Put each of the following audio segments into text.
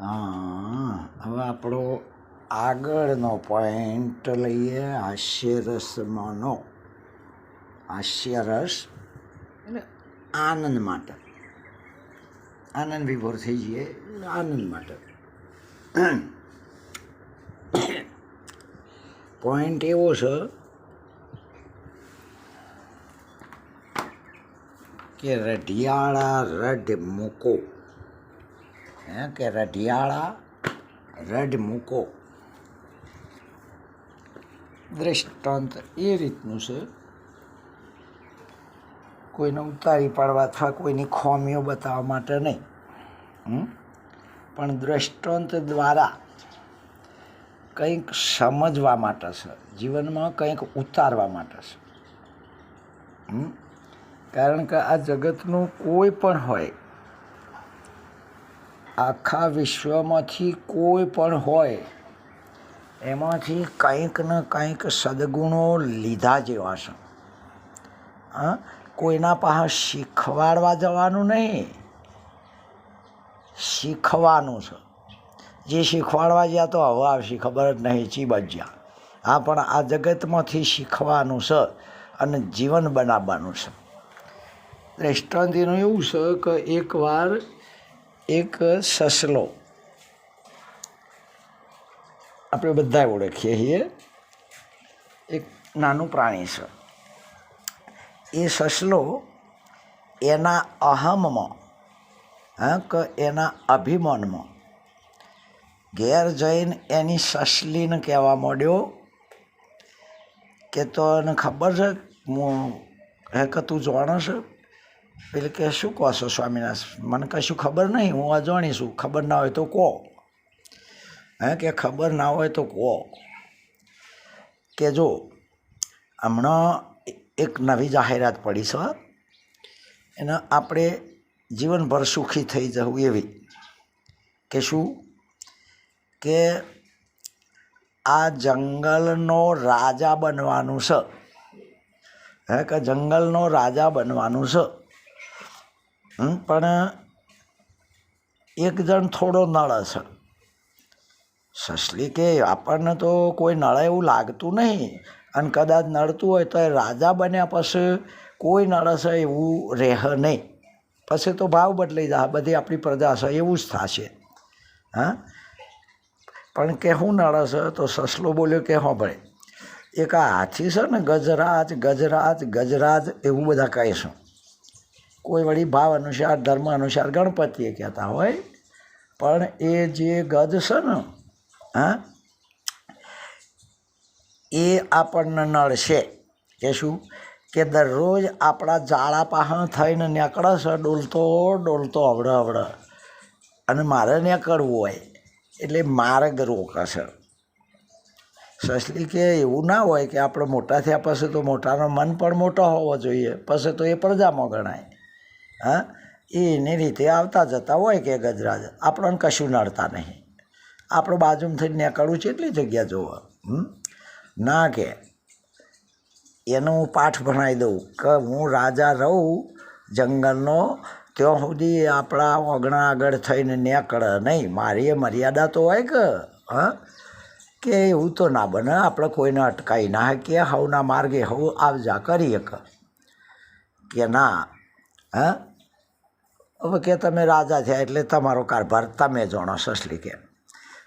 હા, હવે આપણો આગળનો પોઈન્ટ લઈએ હાસ્યરસમાંનો. હાસ્યરસ એટલે આનંદ માટે. આનંદ વિભોર થઈ જઈએ આનંદ માટે. પોઈન્ટ એવો છે કે રઢિયાળા રઢ મૂકો. હે કે રઢિયાળા રઢ મૂકો. દ્રષ્ટાંત એ રીતનું છે. કોઈને ઉતારી પાડવા અથવા કોઈની ખોમીઓ બતાવવા માટે નહીં? પણ દ્રષ્ટાંત દ્વારા કંઈક સમજવા માટે છે. જીવનમાં કંઈક ઉતારવા માટે છે? કારણ કે આ જગતનું કોઈ પણ હોય આખા વિશ્વમાંથી કોઈ પણ હોય, એમાંથી કંઈક ને કંઈક સદગુણો લીધા જેવા છે. હા? કોઈના પાસે શીખવાડવા જવાનું નહીં, શીખવાનું છે. જે શીખવાડવા ગયા તો હવે આવશે, ખબર જ નહીં, ચી બજ્યા. હા, પણ આ જગતમાંથી શીખવાનું છે અને જીવન બનાવવાનું છે. એનું એવું છે કે એકવાર એક સસલો. આપણે બધા ઓળખીએ છીએ. એક નાનું પ્રાણી છે. એ સસલો એના અહમમાં, હા, કે એના અભિમાનમાં ઘેર જઈને એની સસલીને કહેવા માંડ્યો કે તો એને ખબર છે, હું, હે, કે તું જાણો છે? પેલે કે શું કહો છો સ્વામિનારાયણ? મને કશું ખબર નહીં, હું અજાણી છું. ખબર ના હોય તો કહો. હે, કે ખબર ના હોય તો કહો. કે જો, હમણાં એક નવી જાહેરાત પડી છે એને આપણે જીવનભર સુખી થઈ જવું એવી. કે શું? કે આ જંગલનો રાજા બનવાનું છે. હે, કે જંગલનો રાજા બનવાનું છે. પણ એક જણ થોડો નળ છે. સસલી કે આપણને તો કોઈ નળ એવું લાગતું નહીં. અને કદાચ નડતું હોય તો એ રાજા બન્યા પછી કોઈ નળશે એવું રહે નહીં. પછી તો ભાવ બદલાઈ જાય બધી આપણી પ્રજા છે, એવું જ થશે. હા? પણ કે હું નળશે તો સસલો બોલ્યો કે હો ભાઈ, એક આ હાથી છે ને ગજરાજ ગજરાજ ગજરાજ એવું બધા કહીશું કોઈ વળી ભાવ અનુસાર, ધર્મ અનુસાર ગણપતિએ કહેતા હોય. પણ એ જે ગદ છે ને, હા, એ આપણને નડશે કે શું? કે દરરોજ આપણા જાળા પાહણ થઈને નીકળે છે, ડોલતો ડોલતો અવડે અવડે અને મારે નીકળવું હોય, એટલે માર્ગ રોકશે સસલી કે એવું ના હોય કે આપણે મોટા થયા પછી તો મોટાનો મન પણ મોટો હોવો જોઈએ. પછી તો એ પ્રજામાં ગણાય. હા? એની રીતે આવતા જતા હોય કે ગજરાજ. આપણને કશું નડતા નહીં. આપણે બાજુમાં થઈને નીકળવું છે એટલી જગ્યા જોવો. ના કે. એનો હું પાઠ ભણાવી દઉં કે હું રાજા રહું જંગલનો, ત્યાં સુધી આપણા ઓગણા આગળ થઈને નીકળે નહીં. મારી મર્યાદા તો હોય કે, હા? કે એવું તો ના બને. આપણે કોઈને અટકાવી ના શકીએ. હવના માર્ગે હવ આવજા કરીએ કે ના હા? હવે કે તમે રાજા થયા એટલે તમારો કારભાર તમે જાણો સસલી કે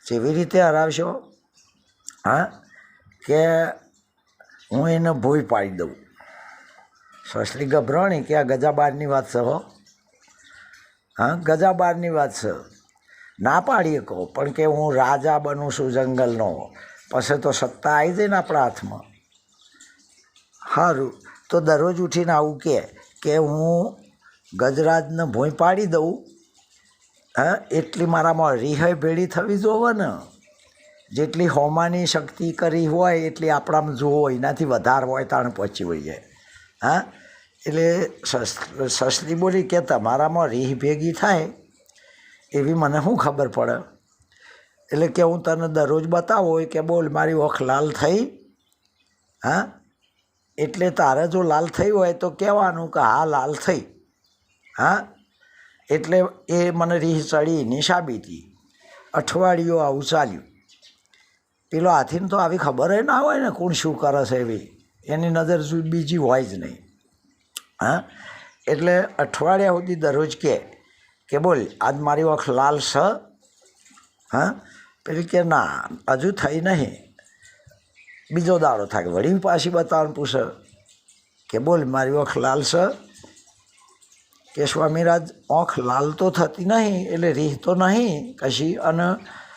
જેવી રીતે હરાવશો, હા? કે હું એને ભૂય પાડી દઉં. સસલી ગભરાણી કે આ ગજા બારની વાત છે હો? હા ગજા બારની વાત છે. ના પાડીએ કહો, પણ કે હું રાજા બનું છું, જંગલનો પછી તો સત્તા આવી જાય ને આપણા હાથમાં. સારું તો દરરોજ ઉઠીને આવું કે હું ગજરાજને ભોંય પાડી દઉં. હા? એટલી મારામાં રિહાઈ ભેળી થવી જોવે ને. જેટલી હોમાની શક્તિ કરી હોય, એટલી આપણામાં જુઓ, એનાથી વધારે હોય તાણ પહોંચી હોઈએ હા? એટલે સસ સસલી બોલી કે તમારામાં રીહ ભેગી થાય, એવી મને શું ખબર પડે? એટલે કે હું તને દરરોજ બતાવો કે બોલ, મારી ઓખ લાલ થઈ. હા? એટલે તારે જો લાલ થઈ હોય તો કહેવાનું કે હા, લાલ થઈ. હા? એટલે એ મને રીહ ચડી એની સાબિતી. અઠવાડિયું આવું ચાલ્યું. પેલો હાથીને તો આવી ખબર ના હોય ને કોણ શું કરે છે એવી. એની નજર બીજી હોય જ નહીં. હા? એટલે અઠવાડિયા સુધી દરરોજ કે કે બોલ, આજ મારી વખ લાલ સ હા? પેલી કે, ના, હજુ થઈ નહીં. બીજો દાડો થાય વળી પાછી બતાવવાનું પૂછે. કે બોલ, મારી વખ લાલ સ કે સ્વામીરાજ આંખ લાલ તો થતી નહીં, એટલે રીહ તો નહીં, કશી અને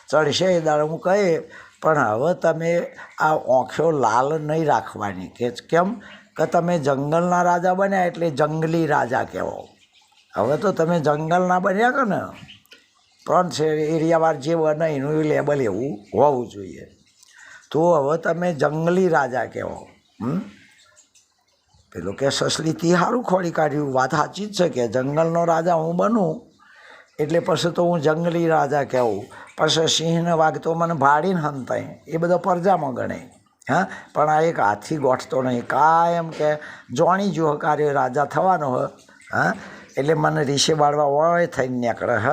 ચડશે એ દાડે હું કહે, પણ હવે તમે આ ઓંખો લાલ નહીં રાખવાની. કે કેમ? કે તમે જંગલના રાજા બન્યા એટલે જંગલી રાજા કહેવો હવે તો તમે જંગલના બન્યા કે ને પણ છે એરિયાવાર જે બને એનું લેબલ એવું હોવું જોઈએ. તો હવે તમે જંગલી રાજા કહેવો હમ? પેલો કે, સસલીથી સારું ખોડી કાઢ્યું. વાત સાચી જ છે કે, જંગલનો રાજા હું બનું, એટલે પછી તો હું જંગલી રાજા કહેવું. પછી સિંહને વાઘ તો મને ભાડીને હંતાય. એ બધો પરજામાં ગણે. હા? પણ આ એક હાથી ગોઠતો નહીં. કાયમ કે, જોણી જુઓ કાર્ય રાજા થવાનો હ. હા? એટલે મને રીશે બાળવા ઓય થઈને નીકળે હ.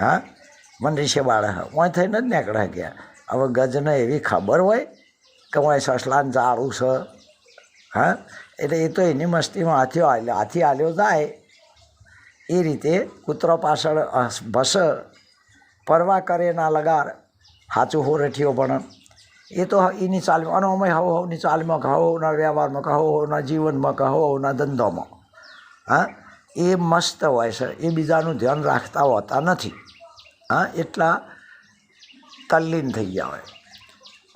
હા? મને રીશે બાળે હ. ઓય થઈને જ નીકળે ગયા. હવે ગજને એવી ખબર હોય કે હું સસલાને જાળું છે. હા? એટલે એ તો એની મસ્તીમાં હાથીઓ હાલ્યો હાથી હાલ્યો જાય. એ રીતે કૂતરો પાછળ ભસ, પરવા કરે ના લગાર સાચું હોરઠીઓ પણ. એ તો એની ચાલમાં અને અમે હવ હવની ચાલમાં કહો હવના વ્યવહારમાં કહો હવના જીવનમાં કહો હવના ધંધોમાં. હા? એ મસ્ત હોય છે. એ બીજાનું ધ્યાન રાખતા હોતા નથી. હા? એટલા તલ્લીન થઈ ગયા હોય.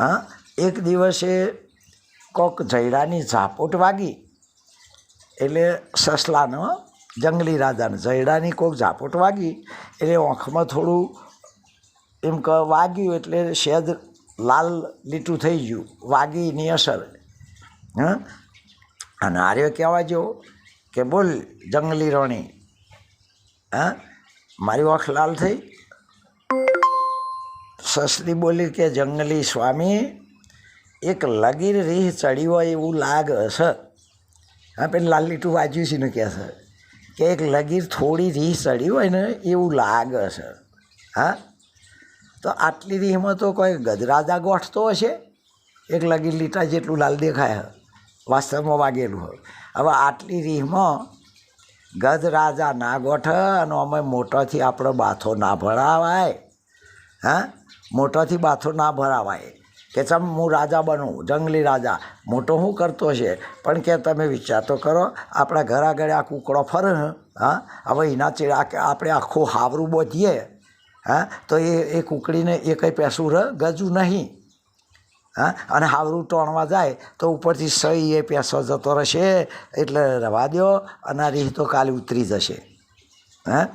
હા? એક દિવસે કોક જયડાની ઝાપોટ વાગી. એટલે સસલાનો જંગલી રાજાને જયડાની કોક ઝાપોટ વાગી. એટલે આંખમાં થોડું એમ કે વાગ્યું એટલે શેદ લાલ લીટું થઈ ગયું, વાગીની અસર. હા? અને આર્યો કહેવા જો કે બોલ જંગલી રણી. હા? મારી આંખ લાલ થઈ? સસલી બોલી કે જંગલી સ્વામી એક લગીર રીહ ચડી હોય એવું લાગ હશે હા, પેલી લાલ લીટું વાંચ્યું છે ને કહે છે કે એક લગીર થોડી રીહ ચડી હોય ને એવું લાગ હશે હા? તો આટલી રીહમાં તો કોઈ ગજરાજા ગોઠતો હશે? એક લગીર લીટા જેટલું લાલ દેખાય વાસ્તવમાં વાગેલું હોય હવે આટલી રીહમાં ગજરાજા ના ગોઠે અને અમે મોટાથી આપણો બાથો ના ભરાવાય. હા? મોટાથી બાથો ના ભરાવાય. કે ચમ હું રાજા બનું, જંગલી રાજા. મોટો હું કરતો છે? પણ કે તમે વિચાર તો કરો, આપણા ઘર આગળ આ કૂકડો ફરે, હા? હવે એના ચે આપણે આખું હાવરું બોધીએ, હા? તો એ એ કૂકડીને એ કંઈ પેસું ર, ગજું નહીં, હા? અને હાવરું ટોણવા જાય, તો ઉપરથી સહી એ પેસો જતો રહેશે, એટલે રવા દો અને રીહ તો કાલે ઉતરી જશે, હા?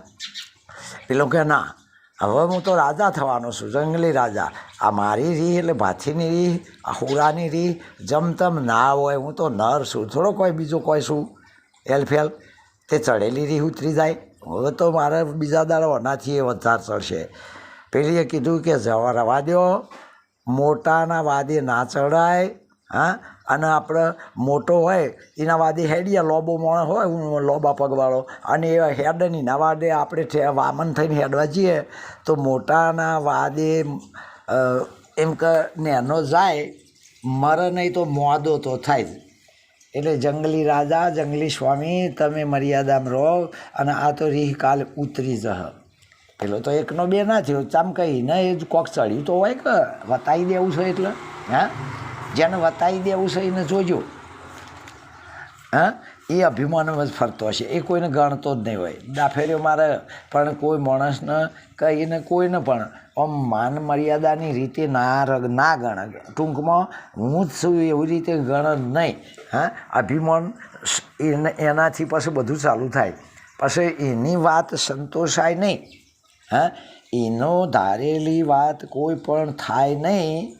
પેલો કે ના હવે હું તો રાજા થવાનો છું, જંગલી રાજા. આ મારી રીહ એટલે ભાથીની રીહ, આ હુરાની રીહ જમતમ ના હોય, હું તો નર છું. થોડો કોઈ બીજો કોઈ છું. એલફેલ તે ચડેલી રીહ ઉતરી જાય. હવે તો મારે બીજા દાડો અનાથી એ વધારે ચડશે. પેલીએ કીધું કે જવા રવા દો મોટાના વાદે ના ચડાય. હા? અને આપણે મોટો હોય, એના વાદે હેડીએ લોબો માણસ હોય, હું લોબા પગવાળો. અને એ હેડની ના વાદે આપણે વામન થઈને હેડવા જઈએ, તો મોટાના વાદે એમ કે, નેનો જાય, મરે નહીં તો મોદો તો થાય. એટલે જંગલી રાજા, જંગલી સ્વામી, તમે મર્યાદામાં રહો અને આ તો રીહ કાલ ઉતરી જહ. પેલો તો એકનો બે ના થયો, ચામ કહી, ને એ જ કોક ચડ્યું તો હોય કે વતાવી દેવું છે એટલે, હા? જેને વતાવી દેવું છે, એને જોજો. હા? એ અભિમાનમાં જ ફરતો હશે. એ કોઈને ગણતો જ નહીં હોય. દાફેરીઓ મારે પણ કોઈ માણસને કહીને કોઈને પણ આમ માન મર્યાદાની રીતે ના રગ, ના ગણ. ટૂંકમાં હું જ છું એવી રીતે ગણ નહીં. હા? અભિમાન એને, એનાથી પછી બધું ચાલુ થાય. પછી એની વાત સંતોષાય નહીં. હા? એનો ધારેલી વાત કોઈ પણ થાય નહીં.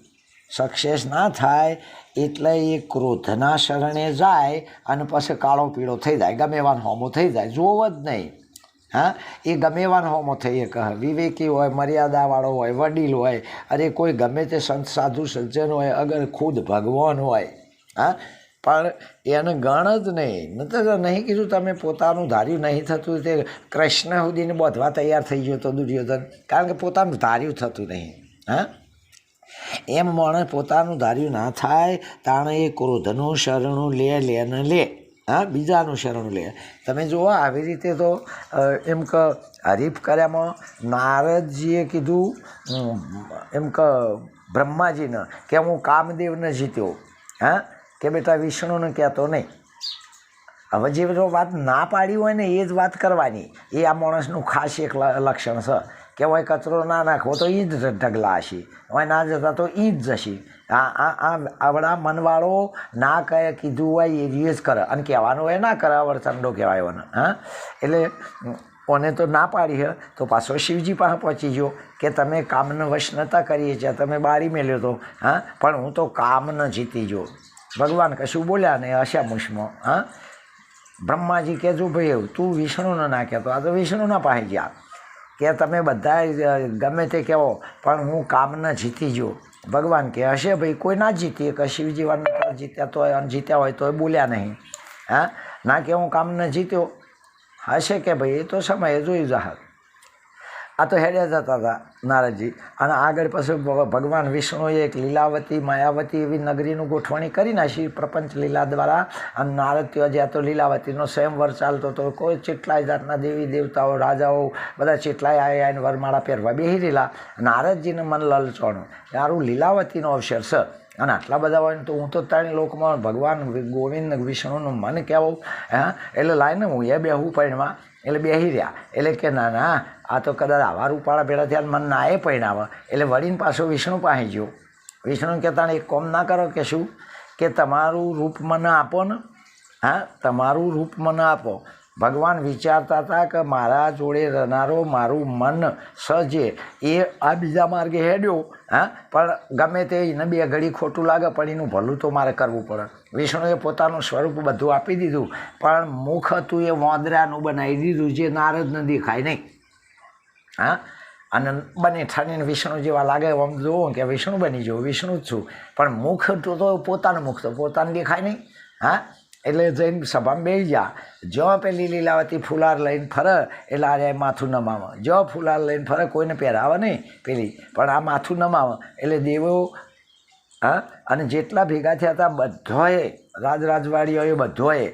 સક્સેસ ના થાય એટલે એ ક્રોધના શરણે જાય અને પછી કાળો પીળો થઈ જાય, ગમેવાન હોમો થઈ જાય જોવો જ નહીં. હા? એ ગમેવાન હોમો થઈ કહે. વિવેકી હોય, મર્યાદાવાળો હોય, વડીલ હોય, અરે કોઈ ગમે તે સંત, સાધુ, સજ્જન હોય, અગર ખુદ ભગવાન હોય, હા? પણ એને ગણ જ નહીં. નતર નહીં કીધું તમે પોતાનું ધાર્યું નહીં થતું તે કૃષ્ણ સુધીને બોધવા તૈયાર થઈ ગયો તો દુર્યોધન. કારણ કે પોતાનું ધાર્યું થતું નહીં. હા? એમ માણસ પોતાનું ધાર્યું ના થાય, તાણે એ ક્રોધનું શરણું લે લે ને લે. હા, બીજાનું શરણ લે. તમે જુઓ, આવી રીતે તો એમ કે, હરીફ કર્યામાં નારદજીએ કીધું એમ કે, બ્રહ્માજીને કે હું કામદેવને જીત્યો. હા, કે બેટા વિષ્ણુને કહેતો નહીં. હવે જે વાત ના પાડી હોય ને, એ જ વાત કરવાની. એ આ માણસનું ખાસ એક લક્ષણ છે. કે હોય કચરો ના નાખવો તો એ જ ઢગલા હશે હોય ના જતા તો એ જ જશે. આ આવડા મનવાળો ના કહે, કીધું હોય એ જ કરે. અને કહેવાનું હોય ના કરે અવરચંડો કહેવાય એને હા? એટલે કોને તો ના પાડી હે. તો પાછો શિવજી પાસે પહોંચી ગયો કે તમે કામનો વશ નતા કરીએ છીએ તમે બારી મેલ્યો તો. હા? પણ હું તો કામને જીતી ગયો. ભગવાન કશું બોલ્યા ને મુશમાં હા? બ્રહ્માજી કહેજો ભાઈ તું વિષ્ણુને ના કહેતો. આ તો વિષ્ણુના પાસે ગયા. કે તમે બધા ગમે તે કહેવો પણ હું કામને જીતી ગયો. ભગવાન કે હશે ભાઈ, કોઈ ના જીતીએ કે શિવજી વાર જીત્યા તો જીત્યા હોય તો એ બોલ્યા નહીં. હા? ના કે હું કામને જીત્યો. હશે કે ભાઈ, એ તો સમય જોઈ જાહર આ તો હેડ્યા જતા હતા નારદજી. અને આગળ પછી ભગવાન વિષ્ણુએ એક લીલાવતી, માયાવતી એવી નગરીનું ગોઠવણી કરી નાખી પ્રપંચ લીલા દ્વારા. અને નારદ ત્યાં જ્યાં તો લીલાવતીનો સ્વયંવર ચાલતો હતો. કોઈ ચેટલાય જાતના દેવી દેવતાઓ, રાજાઓ બધા ચેટલાય આવ્યા આવીને વરમાળા પહેરવા બેસી રહેલા. નારદજીને મન લલચોણું યારું લીલાવતીનો અવસર છે. અને આટલા બધા હોય ને તો હું તો ત્રણ લોકમાં ભગવાન ગોવિંદ વિષ્ણુનું મન કહેવું હા? એટલે લાઈને હું એ બેહું પૈણમાં એટલે બેસી રહ્યા. એટલે કે, ના ના, આ તો કદાચ આવા રૂપાળા ભેળા થયા મને ના એ પરિણામ એટલે વળીને પાછો વિષ્ણુ પાસે ગયો. વિષ્ણુ કહેતા, એક કોમ ના કરો. કે શું? કે તમારું રૂપ મને આપો ને. હા, તમારું રૂપ મને આપો. ભગવાન વિચારતા હતા કે મારા જોડે રહેનારો મારું મન સજે. એ આ બીજા માર્ગે હેડ્યો, હા? પણ ગમે તે એને બે ઘડી ખોટું લાગે, પણ એનું ભલું તો મારે કરવું પડે. વિષ્ણુએ પોતાનું સ્વરૂપ બધું આપી દીધું, પણ મુખ હતું એ વાંદરાનું બનાવી દીધું, જે નારદને દેખાય નહીં. હા? અને બને ઠાણીને વિષ્ણુ જેવા લાગે, આમ જોવો કે વિષ્ણુ બની જવું વિષ્ણુ જ છું. પણ મુખ તો પોતાનું મુખ તો પોતાને દેખાય નહીં. હા? એટલે જઈને સભામાં બેસી જા જો પેલી લીલાવતી ફુલાર લઈને ફરે, એટલે આ માથું નમાવે જો ફુલાર લઈને ફરે, કોઈને પહેરાવે નહીં પેલી. પણ આ માથું નમાવે એટલે દેવો, હા, અને જેટલા ભેગા થયા હતા બધોએ, રાજરાજવાડીઓએ બધોએ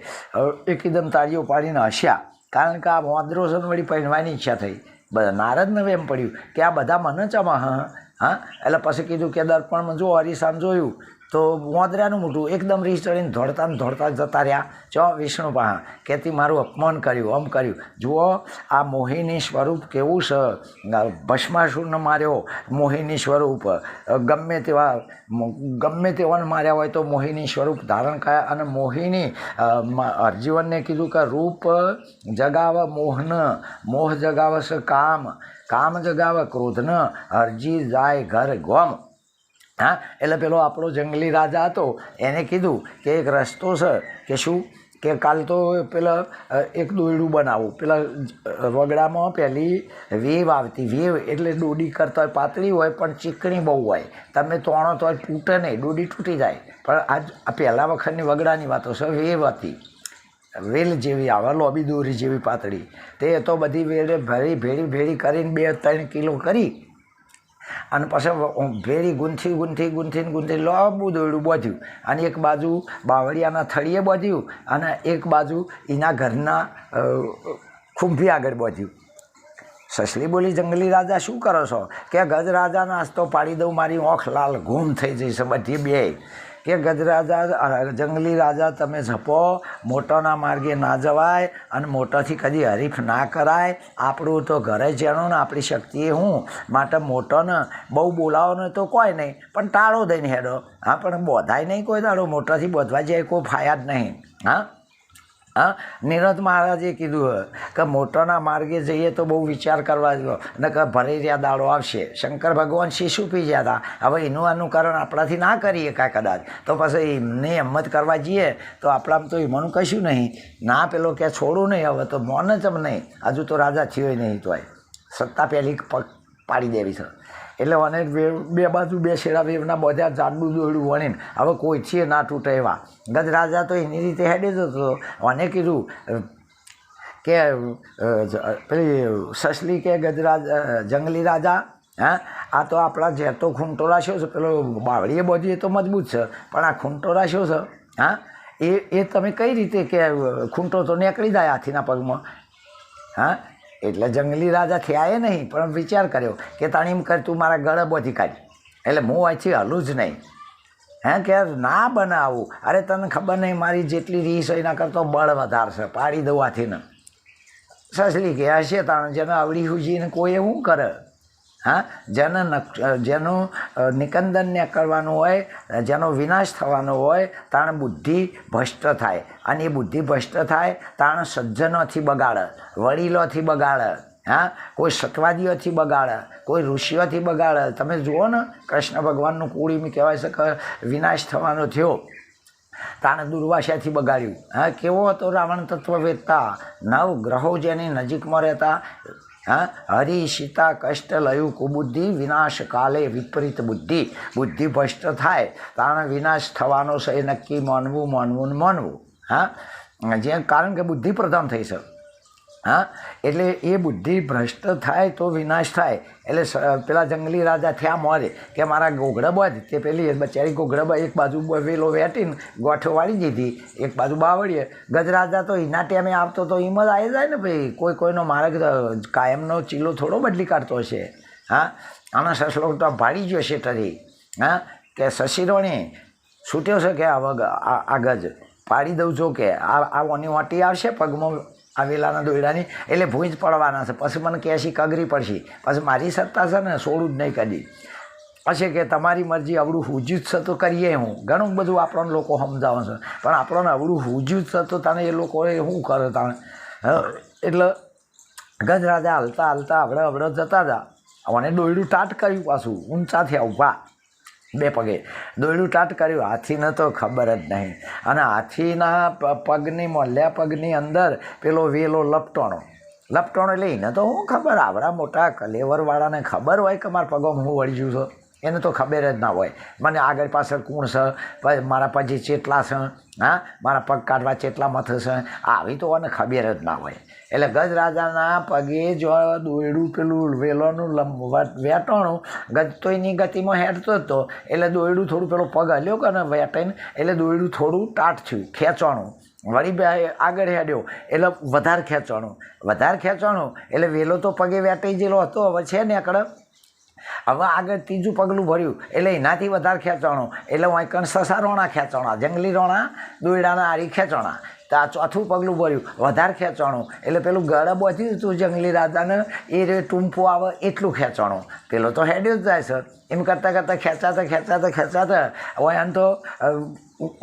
એકદમ તાળીઓ પાડીને હસ્યા. કારણ કે આ મોદરો વળી પહેરવાની ઈચ્છા થઈ. બધા નારદને એમ પડ્યું કે આ બધા મને ચમા હા? હા? એટલે પછી કીધું કે દર્પણમાં જો હરીસામ જોયું. તો વાંદરાનું મોટું એકદમ રીસ ચડીને ધોડતા ને દોડતા જતા રહ્યા. ચો વિષ્ણુ પાસે કેથી મારું અપમાન કર્યું આમ કર્યું. જુઓ આ મોહિની સ્વરૂપ કેવું છે ભસ્માસુરને માર્યો મોહિની સ્વરૂપ. ગમે તેવા ગમે તેવાને માર્યા હોય તો મોહિની સ્વરૂપ ધારણ કર્યા અને મોહિની અ, કીધું કે રૂપ જગાવ મોહન મોહ જગાવ છે કામ કામ જગાવ ક્રોધન અરજી જાય ઘર ગોમ. હા? એટલે પેલો આપણો જંગલી રાજા હતો, એને કીધું કે એક રસ્તો છે કે શું? કે કાલ તો પેલા એક દોયડું બનાવું. પેલા વગડામાં પહેલી વેવ આવતી. વેવ એટલે દોડી કરતા હોય પાતળી હોય, પણ ચીકણી બહુ હોય. તમે તોણો તો તૂટે નહીં, દોડી તૂટી જાય. પણ આજ, આ પહેલા વખતની વગડાની વાતો છે, વેવ હતી. વેલ જેવી આવે, લોબી દોરી જેવી પાતળી. તે તો બધી વેલે ભરી ભેળી ભેળી કરીને બે ત્રણ કિલો કરી. અને પછી ભેળી ગુંથી ગુંથી ગુંથીને ગુંથી લાંબુ દોરડું બાંધ્યું. અને એક બાજુ બાવળિયાના થળીએ બાંધ્યું અને એક બાજુ એના ઘરના ખૂંભી ખુંભી આગળ બાંધ્યું. સસલી બોલી, જંગલી રાજા, શું કરો છો? કે ગજરાજા નાસ્તો પાડી દઉં, મારી આંખ લાલ, ઘૂમ થઈ જઈશ બધી બે. કે ગજરાજા જંગલી રાજા તમે ઝપો મોટાના માર્ગે ના જવાય અને મોટાથી કદી હરીફ ના કરાય. આપણું તો ઘરે જેણું ને આપણી શક્તિ હું. માટે મોટોને બહુ બોલાવો ને તો કોઈ નહીં, પણ ટાળો દઈને હેડો. હા, પણ બોધાય નહીં કોઈ દાડો મોટાથી બોધવા જાય કોઈ ફાયા જ નહીં. હા? હા? નિરજ મહારાજે કીધું કે મોટાના માર્ગે જઈએ તો બહુ વિચાર કરવા જો ને કે ભરેરિયા દાડો આવશે. શંકર ભગવાન શિશુ પી ગયા હતા હવે એનું અનુકરણ આપણાથી ના કરીએ કાંઈ કદાચ. તો પછી એમને હિંમત કરવા જઈએ તો આપણામાં તો એમનું કશું નહીં. ના, પેલો કે છોડું નહીં હવે તો મોન જ નહીં. હજુ તો રાજા થયો નહીં તોય. સત્તા પહેલી પાડી દેવી છે. એટલે મને બે બાજુ બે શેરા વેવના બધા જાડું દોડું વણીને. હવે કોઈ છે ના તૂટે એવા. ગજરાજા તો એની રીતે હેડે જ હતો. અને કીધું, કે પેલી સસલી કે ગજરાજ જંગલી રાજા, હા? આ તો આપણા જેતો ખૂંટોળા ખૂંટો રાખ્યો છે. પેલો બાવળીએ બધી એ તો મજબૂત છે. પણ આ ખૂંટો રાખ્યો છે? હા? એ એ તમે કઈ રીતે કે ખૂંટો તો નીકળી જાય હાથીના પગમાં? હા? એટલે જંગલી રાજા થયા એ નહીં, પણ વિચાર કર્યો કે તાણી એમ કર, તું મારા ગળે બધી કાઢ. એટલે હું અહીંથી હલું જ નહીં. હે, કે ના બનાવું? અરે તને ખબર નહીં, મારી જેટલી રીસ હોય એના કરતો બળ વધારશે પાડી દઉં ને સસલી કે હશે તાણ, જેને આવડી હુજીને કોઈ એવું કરે. હા? જેને જેનું નિકંદનને કરવાનું હોય, જેનો વિનાશ થવાનો હોય, તાણ બુદ્ધિ ભ્રષ્ટ થાય. અને એ બુદ્ધિ ભ્રષ્ટ થાય, તાણ સજ્જનોથી બગાડે, વડીલોથી બગાડે, હા? કોઈ સતવાદીઓથી બગાડે, કોઈ ઋષિઓથી બગાડે. તમે જુઓ ને, કૃષ્ણ ભગવાનનું કુળીમી કહેવાય છે કે વિનાશ થવાનો થયો. તાણે દુર્વાસાથી બગાડ્યું. હા, કેવો હતો રાવણ તત્વવેત્તા? નવ ગ્રહો જેની નજીકમાં રહેતા હરિ સીતા કષ્ટ લયું કુબુદ્ધિ વિનાશ કાલે વિપરીત બુદ્ધિ બુદ્ધિ ભ્રષ્ટ થાય કારણ વિનાશ થવાનો છે નક્કી માનવું માનવું ને માનવું હા જે કારણ કે બુદ્ધિ પ્રધાન થઈ છે હા? એટલે એ બુદ્ધિ ભ્રષ્ટ થાય તો વિનાશ થાય. એટલે પેલા જંગલી રાજા થયા મોરે કે મારા ગોગડબા જ તે પેલી બચારી ગોગડબા એક બાજુ વેલો વેટીને ગોઠો વાળી દીધી, એક બાજુ બાવળીએ. ગજરાજા તો એના ટાઈમે આવતો તો એમ જ આવી જાય ને ભાઈ, કોઈ કોઈનો માર્ગ કાયમનો ચીલો થોડો બદલી કાઢતો હશે. હા? આના સસલો તો ભાડી ગયો છે તરી હા? કે શશિરોણી છૂટ્યો છે કે આ આ ગજ? પાડી દઉં છો કે, આ આ ઓની વાટી આવશે પગમાં આ વેલાના દોયડાની, એટલે ભૂંજ પડવાના છે. પછી મને કહેશી કગરી પડશે. પછી મારી સત્તા છે ને છોડું જ નહીં કદી. પછી કે, તમારી મરજી, અવળું હુજ્યું જ તો કરીએ હું. ઘણું બધું આપણને લોકો સમજાવે છે. પણ આપણને અવળું હુજ્યું જ તો તને એ લોકોએ શું કરે તને એટલે ગજરાજા હાલતા હાલતા હવડે હવડે જતા હતા અને દોયડું ટાટ કર્યું પાછું, ઊંચા થયા ઊભા. બે પગે. દોયડું ટાટ કર્યું, હાથીને તો ખબર જ નહીં. અને હાથીના પગની મોલ્યા પગની અંદર પેલો વેલો લપટોણો. લપટોણો એટલે એને તો શું ખબર, આવડા મોટા કલેવરવાળાને ખબર હોય કે મારા પગોમાં હું વળ્યું છું? એને તો ખબર જ ના હોય. મને આગળ પાછળ કોણ છે? મારા પછી ચેટલા છે, હા? મારા પગ કાઢવા ચેટલા મથ છે? આવી તો મને ખબર જ ના હોય. એટલે ગજરાજાના પગે જો દોયડું પેલું વેલોનું લંબ વેટણું, ગજ તો એની ગતિમાં હેડતો હતો એટલે દોયડું થોડું પેલો પગ હલ્યો કે ને વેટાઈને એટલે દોયડું થોડું ટાટ થયું ખેંચવાનું વળી બે આગળ હેડ્યો, એટલે વધારે ખેંચવાનું વધારે ખેંચવાનું એટલે વેલો તો પગે વેટાઈ ગયેલો હતો, હવે છે ને એકડે. હવે આગળ ત્રીજું પગલું ભર્યું. એટલે એનાથી વધારે ખેંચાણો. એટલે વાંકણ સસા રોણા ખેંચાણા, જંગલી રોણા, દોયડાના આરી ખેંચાણા. તો આ ચોથું પગલું ભર્યું. વધારે ખેંચાણું. એટલે પેલું ગળે બોધ્યું હતું જંગલી રાજાને. એ રે ટૂંપો આવે એટલું ખેંચાણું. પેલો તો હેડ્યો જ જાય સર એમ કરતાં કરતાં ખેંચાતા ખેંચાતા ખેંચાતા હવે આમ તો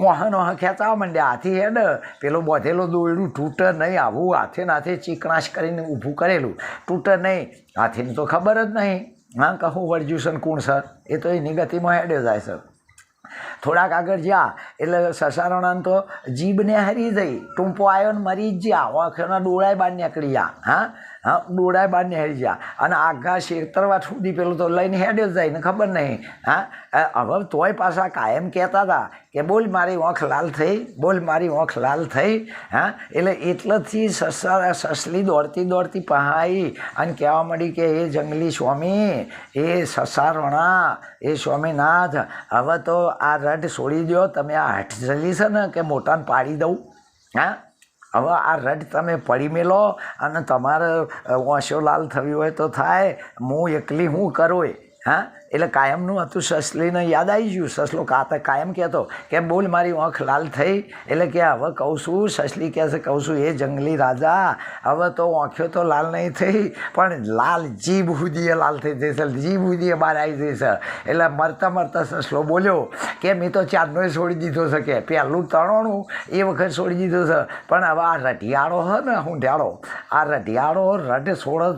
વાહન વાહન વહ ખેંચાવા માંડ્યા. હાથી હેડ, પેલો બોધેલો દોયડું તૂટે નહીં. આવું હાથે નાથે ચીકણાશ કરીને ઊભું કરેલું. તૂટે નહીં. હાથીને તો ખબર જ નહીં. હા કહું વળજ્યું છે ને કોણ સર? એ તો એની ગતિમાં હેડ્યો જાય સર. થોડાક આગળ જ્યાં, એટલે સસારણાને તો જીભને હરી જઈ ટૂંપો આવ્યો ને મરી જ જ્યાં વાંખના ડોળાય બહાર નીકળી ગયા હા? હા, ડોળાય બહાર હેરી ગયા. અને આઘા શેતરવા સુધી પેલું તો લઈને હેડ્યો જ જાય ને ખબર નહીં. હા હવે તોય પાછા કાયમ કહેતા હતા કે બોલ, મારી ઓંખ લાલ થઈ, બોલ, મારી ઓંખ લાલ થઈ. હા, એટલે એટલેથી સસરા સસલી દોડતી દોડતી પહાઈ અને કહેવા મળી કે, એ જંગલી સ્વામી, એ સસારણા, એ સ્વામીનાથ, હવે તો આ રઢ છોડી દો તમે આ હઠ જલી છે ને કે મોટાને પાડી દઉં. હા હવે આ રડ તમે પડી મેલો અને તમારે ઓશો લાલ થવી હોય તો થાય. હું એકલી હું કરું હા? એટલે કાયમનું હતું સસલીને યાદ આવી ગયું. સસલો કાતા કાયમ કહેતો કે બોલ, મારી આંખ લાલ થઈ. એટલે કે હવે કહું છું, સસલી કહે છે, કહું છું, એ જંગલી રાજા, હવે તો આંખ્યો તો લાલ નહીં થઈ, પણ લાલ જીભ હુદીએ લાલ થઈ જશે જીભ હુદીએ બહાર આવી જઈશ એટલે મરતા મરતા સસલો બોલ્યો કે, મેં તો ચાંદનોય છોડી દીધો છે કે, પહેલું તણોણું એ વખત છોડી દીધું છે, પણ હવે આ રઢિયાળો હ ને હું ઢાળો આ રઢિયાળો રઢ છોડો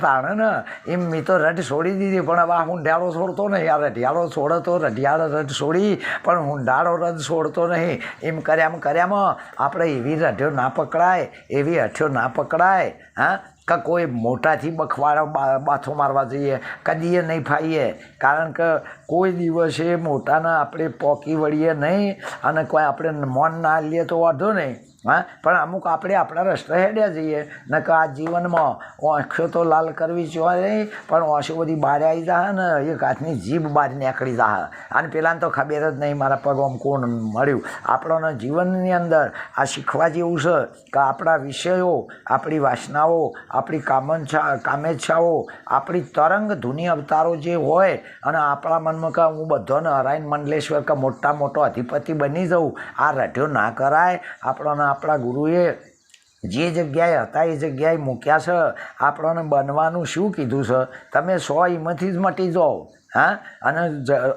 ને, એમ મેં તો રઢ છોડી દીધી, પણ હવે હું ઢાળો છોડતો નહીં. આ રઢિયાળો છોડે તો રઢિયાળો રદ છોડી, પણ હુંડાળો રદ છોડતો નહીં. એમ કર્યામાં કર્યામાં આપણે એવી રઢ્યો ના પકડાય, એવી હઠ્યો ના પકડાય, હા? કે કોઈ મોટાથી બખવાડો બાથો મારવા જઈએ, કદીએ નહીં ફાઈએ. કારણ કે કોઈ દિવસે મોટાના આપણે પોકી વળીએ નહીં અને કોઈ આપણે મોન ના લઈએ તો વાંધો નહીં. હા? પણ અમુક આપણે આપણા રસ્તે હેડ્યા જઈએ. ન કે આ જીવનમાં આંખો તો લાલ કરવી જોઈએ પણ ઓછો બધી બહાર આવી જાય ને, એક હાથની જીભ બહાર નીકળી જાય અને પેલાને તો ખબર જ નહીં મારા પગમાં કોણ મળ્યું. આપણને જીવનની અંદર આ શીખવા જેવું છે કે આપણા વિષયો, આપણી વાસનાઓ, આપણી કામનછા કામેચ્છાઓ, આપણી તરંગ ધૂની અવતારો જે હોય અને આપણા મનમાં કે હું બધો નારાયણ મંડલેશ્વર કે મોટા મોટો અધિપતિ બની જાઉં, આ રઢ્યો ના કરાય. આપણને આપણા ગુરુએ જે જગ્યાએ હતા, એ જગ્યાએ મૂક્યા છે. આપણને બનવાનું શું કીધું છે? તમે સો એમાંથી જ મટી જાઓ, હા? અને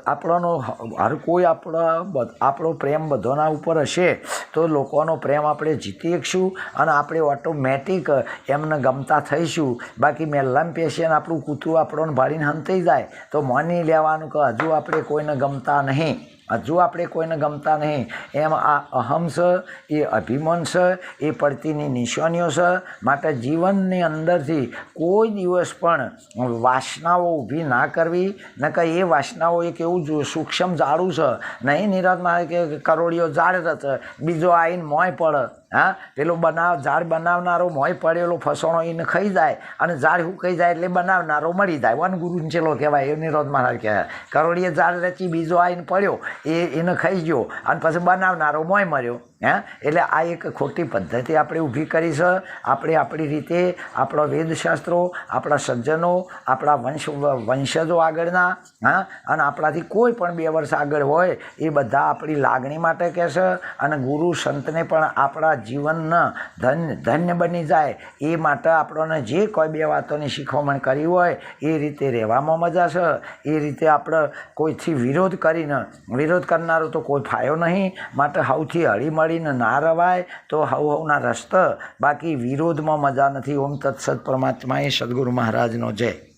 આપણનો હર કોઈ આપણા આપણો પ્રેમ બધાના ઉપર હશે. તો લોકોનો પ્રેમ આપણે જીતી શકશું અને આપણે ઓટોમેટિક એમને ગમતા થઈશું. બાકી મેલ્લામ પેશિયન આપણું કૂતરું આપણોને ભાડીને હંતાઈ જાય. તો માની લેવાનું કે હજુ આપણે કોઈને ગમતા નહીં. હજુ આપણે કોઈને ગમતા નહીં, એમ આ અહમ છે, એ અભિમાન છે, એ પડતીની નિશાનીઓ છે, માટે જીવનની અંદરથી કોઈ દિવસ પણ વાસનાઓ ઊભી ના કરવી ન કે એ વાસનાઓ એક એવું જો સૂક્ષ્મ ઝાડું છે, નહીં નિરાત મારે કે કરોડીઓ ઝાડ છે, બીજો આવીને મોય પડે. હા? પેલો બનાવ, ઝાડ બનાવનારો મોય પડેલો ફસણો એને ખાઈ જાય અને ઝાડ હુકાઈ જાય એટલે બનાવનારો મળી જાય. વન ગુરુ ચેલો કહેવાય એ નિરોધ મહારાજ કહેવાય. કરોડીએ ઝાડ રચી, બીજો આવીને પડ્યો, એ એને ખાઈ ગયો અને પછી બનાવનારો મોય મર્યો. હે? એટલે આ એક ખોટી પદ્ધતિ આપણે ઊભી કરી છે. આપણે આપણી રીતે આપણો વેદશાસ્ત્રો, આપણા સજ્જનો, આપણા વંશ, વંશજો આગળના, હા? અને આપણાથી કોઈ પણ બે વર્ષ આગળ હોય, એ બધા આપણી લાગણી માટે કહેશે અને ગુરુ સંતને પણ આપણા જીવનના ધન્ય ધન્ય બની જાય. એ માટે આપણને જે કોઈ બે વાતોની શીખવણ કરી હોય, એ રીતે રહેવામાં મજા છે. એ રીતે આપણે કોઈથી વિરોધ કરીને, વિરોધ કરનારો તો કોઈ ફાયો નહીં. માટે સૌથી હળી મળીને ના રવાય તો હવ હવના રસ્ત. બાકી વિરોધમાં મજા નથી. ઓમ તત્સત પરમાત્માએ સદગુરુ મહારાજનો જય.